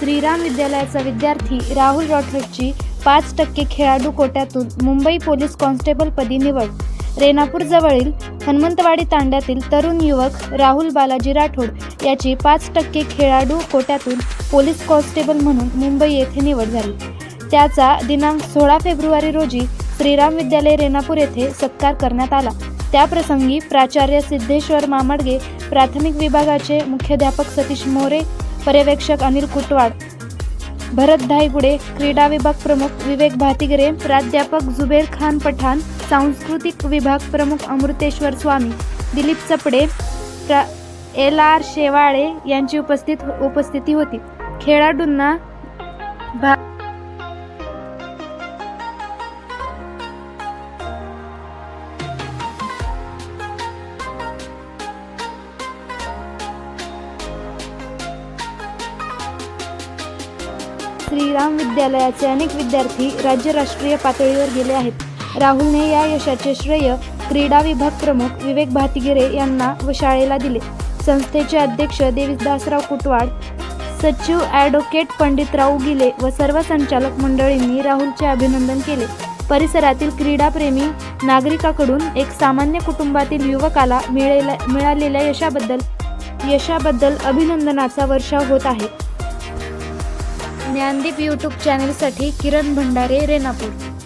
श्रीराम विद्यालयाचा विद्यार्थी राहुल राठोडची पाच टक्के खेळाडू कोट्यातून मुंबई पोलीस कॉन्स्टेबलपदी निवड. रेणापूर जवळील हनुमंतवाडी तांड्यातील तरुण युवक राहुल बालाजी राठोड याची पाच टक्के खेळाडू कोट्यातून पोलीस कॉन्स्टेबल म्हणून मुंबई येथे निवड झाली. त्याचा दिनांक सोळा फेब्रुवारी रोजी श्रीराम विद्यालय रेणापूर येथे सत्कार करण्यात आला. त्याप्रसंगी प्राचार्य सिद्धेश्वर मामडगे प्राथमिक विभागाचे मुख्याध्यापक सतीश मोरे पर्यवेक्षक अनिल कुटवाड भरत धायगुडे क्रीडा विभाग प्रमुख विवेक भातिगरे प्राध्यापक जुबेर खान पठाण सांस्कृतिक विभाग प्रमुख अमृतेश्वर स्वामी दिलीप चपडे प्रा एल आर शेवाळे यांची उपस्थित उपस्थिती होती. खेळाडूंना भा श्रीराम विद्यालयाचे अनेक विद्यार्थी राज्य राष्ट्रीय पातळीवर गेले आहेत. राहुलने या यशाचे श्रेय क्रीडा विभाग प्रमुख विवेक भातगिरे यांना व शाळेला दिले. संस्थेचे अध्यक्ष देवीदासराव कुटवाड सचिव ॲडव्होकेट पंडितराव गिले व सर्व संचालक मंडळींनी राहुलचे अभिनंदन केले. परिसरातील क्रीडाप्रेमी नागरिकाकडून एक सामान्य कुटुंबातील युवकाला मिळेला मिळालेल्या यशाबद्दल यशाबद्दल अभिनंदनाचा वर्षाव होत आहे. ज्ञानदीप यूट्यूब चॅनेलसाठी किरण भंडारे रेणापूर.